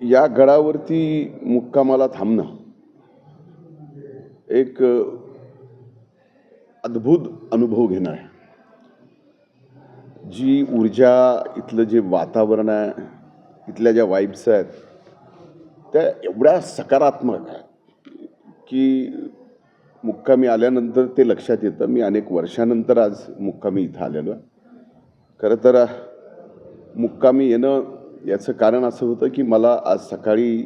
या गडावरती मुक्कामाला थांबणं एक अद्भुत अनुभव घेणं आहे. जी ऊर्जा इथलं जे वातावरण आहे इथल्या ज्या वाईब्स आहेत त्या एवढ्या सकारात्मक आहे की मुक्कामी आल्यानंतर ते लक्षात येतं. मी अनेक वर्षानंतर आज मुक्कामी इथं आलेलो आहे. खरं तर मुक्कामी येणं याचं कारण असं होतं की मला आज सकाळी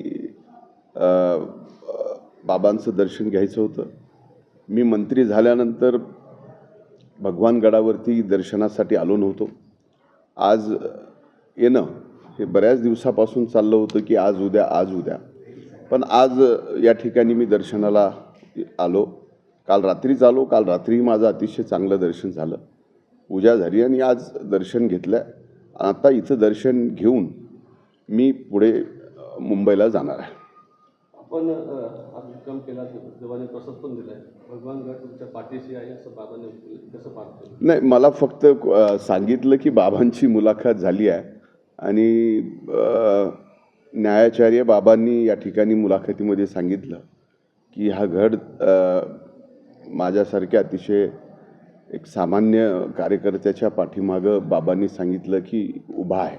बाबांचं दर्शन घ्यायचं होतं. मी मंत्री झाल्यानंतर भगवानगडावरती दर्शनासाठी आलो नव्हतो. आज येणं हे बऱ्याच दिवसापासून चाललं होतं की आज उद्या आज उद्या. पण आज या ठिकाणी मी दर्शनाला आलो. काल रात्रीच आलो. काल रात्रीही माझं अतिशय चांगलं दर्शन झालं. पूजा झाली आणि आज दर्शन घेतलं. आता इथं दर्शन घेऊन मी पुढे मुंबईला जाणार आहे. आपण मुक्काम केला देवाने प्रसाद पण दिलाय. भगवान गड तुमच्या पाठीशी आहे असं बाबांनी कसं पाहतो नाही मला फक्त सांगितलं की बाबांची मुलाखत झाली आहे आणि न्यायाचार्य बाबांनी या ठिकाणी मुलाखतीमध्ये सांगितलं की हा घड माझ्यासारख्या अतिशय एक सामान्य कार्यकर्त्याच्या पाठीमागं बाबांनी सांगितलं की उभा आहे.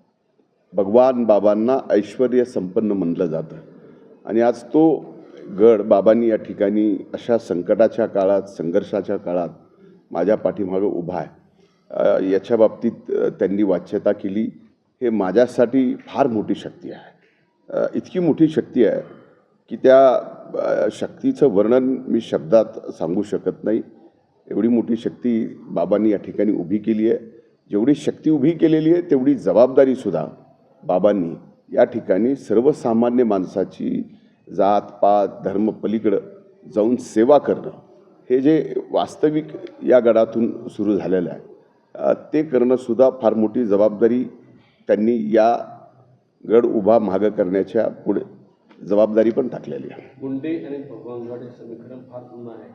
भगवान बाबांना ऐश्वर संपन्न म्हणलं जातं. आणि आज तो गड बाबांनी या ठिकाणी अशा संकटाच्या काळात संघर्षाच्या काळात माझ्या पाठीमागं उभा आहे. याच्या बाबतीत त्यांनी वाच्यता केली. हे माझ्यासाठी फार मोठी शक्ती आहे. इतकी मोठी शक्ती आहे की त्या शक्तीचं वर्णन मी शब्दात सांगू शकत नाही. एवढी मोठी शक्ती बाबांनी या ठिकाणी उभी केली आहे. जेवढी शक्ती उभी केलेली आहे तेवढी जबाबदारीसुद्धा बाबांनी या ठिकाणी सर्वसामान्य माणसाची जात पात धर्म पलीकडं जाऊन सेवा करणं हे जे वास्तविक या गडातून सुरू झालेलं आहे ते करणंसुद्धा फार मोठी जबाबदारी त्यांनी या गड उभा मागं करण्याच्या पुढे जबाबदारी पण टाकलेली आहे. गुंडे आणि भगवान गड हे समीकरण फार जुनं आहे.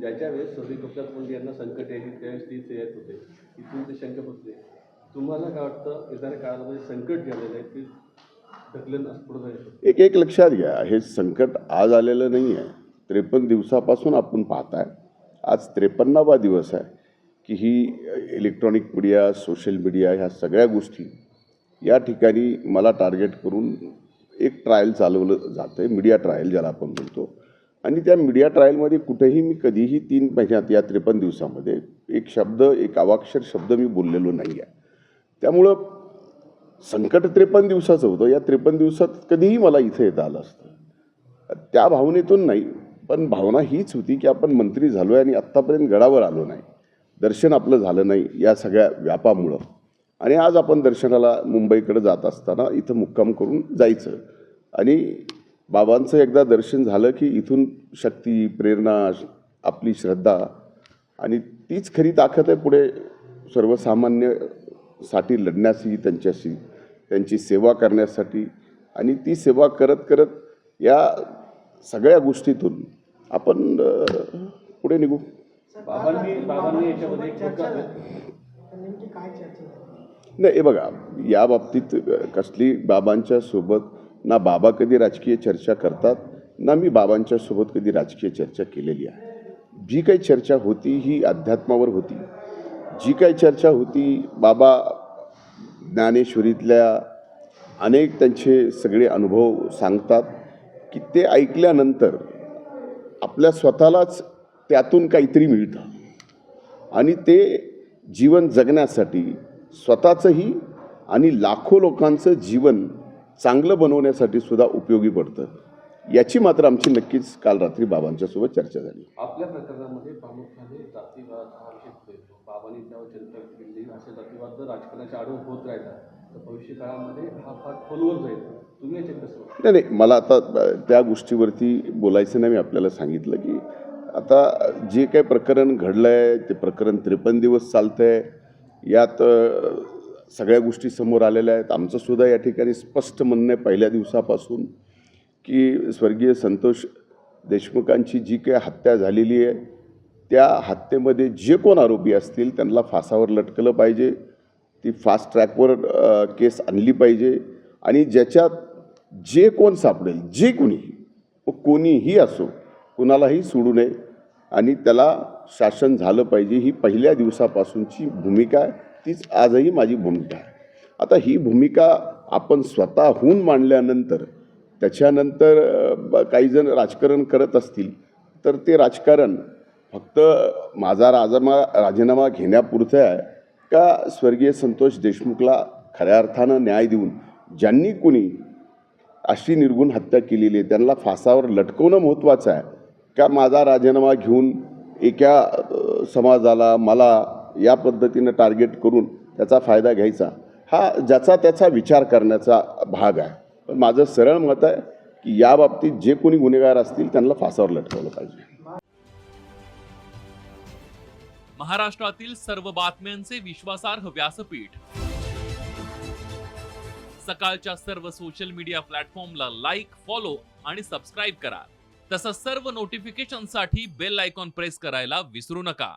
ज्याच्या वेळेस सौदी गोपीनाथ मुंडे यांना संकट यायची त्यावेळेस ती ते येत होते. इथून ते शंका होते तुम्हाला काय वाटतं येणाऱ्या काळामध्ये संकट जे आलेलं आहे ते ढकलून पुढे जायचं? एक एक लक्षात घ्या हे संकट आज आलेलं नाही आहे. त्रेपन्न दिवसापासून आपण पाहताय. आज त्रेपन्नावा दिवस आहे की ही इलेक्ट्रॉनिक मीडिया सोशल मीडिया ह्या सगळ्या गोष्टी या ठिकाणी मला टार्गेट करून एक ट्रायल चालवलं जातं आहे मीडिया ट्रायल ज्याला आपण म्हणतो. आणि त्या मीडिया ट्रायलमध्ये कुठेही मी कधीही तीन महिन्यात या त्रेपन्न दिवसामध्ये एक शब्द एक अवाक्षर शब्द मी बोललेलो नाही आहे त्यामुळं संकट त्रेपन्न दिवसाचं होतं. या त्रेपन्न दिवसात कधीही मला इथं येता आलं असतं. त्या भावनेतून नाही पण भावना हीच होती की आपण मंत्री झालो आहे आणि आत्तापर्यंत गडावर आलो नाही. दर्शन आपलं झालं नाही या सगळ्या व्यापामुळं. आणि आज आपण दर्शनाला मुंबईकडे जात असताना इथं मुक्काम करून जायचं. आणि बाबांचं एकदा दर्शन झालं की इथून शक्ती प्रेरणा आपली श्रद्धा आणि तीच खरी ताकद आहे पुढे सर्वसामान्य सर्वसामान्यसाठी लढण्याची त्यांच्याशी त्यांची सेवा करण्यासाठी आणि ती सेवा करत करत या सगळ्या गोष्टीतून आपण पुढे निघू? नाही हे बघा या बाबतीत कसली बाबांच्या सोबत ना बाबा कधी राजकीय चर्चा करतात ना मी बाबांच्या सोबत कधी राजकीय चर्चा केलेली आहे. जी काही चर्चा होती ही अध्यात्मावर होती. जी काही चर्चा होती बाबा ज्ञानेश्वरीतल्या अनेक त्यांचे सगळे अनुभव सांगतात की ते ऐकल्यानंतर आपल्या स्वतःलाच त्यातून काहीतरी मिळतं. आणि ते जीवन जगण्यासाठी स्वतःचंही आणि लाखो लोकांचं जीवन चांगलं बनवण्यासाठी सुद्धा उपयोगी पडतं. याची मात्र आमची नक्कीच काल रात्री बाबांच्यासोबत चर्चा झाली. आपल्या प्रकरणामध्ये प्रामुख्याने जातीवाद हा येतो बाबांनी त्यावर जनता केली असे जातीवाद जर राजकारणाच्या आडव होत राहिला तर भविष्य काळामध्ये हा फार खोलवर जाईल. तुम्ही याच्यात कसं? नाही नाही मला आता त्या गोष्टीवरती बोलायचं नाही मी आपल्याला सांगितलं की आता जे काही प्रकरण घडलं आहे ते प्रकरण त्रेपन्न दिवस चालतं आहे यात सगळ्या गोष्टी समोर आलेल्या आहेत. आमचं सुद्धा या ठिकाणी स्पष्ट म्हणणं आहे पहिल्या दिवसापासून की स्वर्गीय संतोष देशमुखांची जी काही हत्या झालेली आहे त्या हत्येमध्ये जे कोण आरोपी असतील त्यांना फासावर लटकलं पाहिजे. ती फास्ट ट्रॅकवर केस आणली पाहिजे. आणि ज्याच्यात जे कोण सापडेल जे कोणीही व कोणीही असो कुणालाही सोडू नये. आणि त्याला शासन झालं पाहिजे. ही पहिल्या दिवसापासूनची भूमिका आहे. तीच आजही माझी भूमिका आहे. आता ही भूमिका आपण स्वतःहून मांडल्यानंतर त्याच्यानंतर ब- काही जण राजकारण करत असतील तर ते राजकारण फक्त माझा राजमा राजीनामा घेण्यापुरतं आहे का स्वर्गीय संतोष देशमुखला खऱ्या अर्थानं न्याय देऊन ज्यांनी कुणी अशी निर्गुण हत्या केलेली आहे त्यांना फासावर लटकवणं महत्त्वाचं आहे का माझा राजीनामा घेऊन एका समाजाला मला या पद्धतीनं टार्गेट करून त्याचा फायदा घ्यायचा? हा ज्याचा त्याचा विचार करण्याचा भाग आहे. पण माझं सरळ मत आहे की या बाबतीत जे कोणी गुन्हेगार असतील त्यांना फासावर लटकवलं पाहिजे. महाराष्ट्रातील सर्व बातम्यांचे विश्वासार्ह व्यासपीठ. सकाळच्या सर्व सोशल मीडिया प्लॅटफॉर्मला लाईक फॉलो आणि सबस्क्राईब करा. तसंच सर्व नोटिफिकेशनसाठी बेल आयकॉन प्रेस करायला विसरू नका.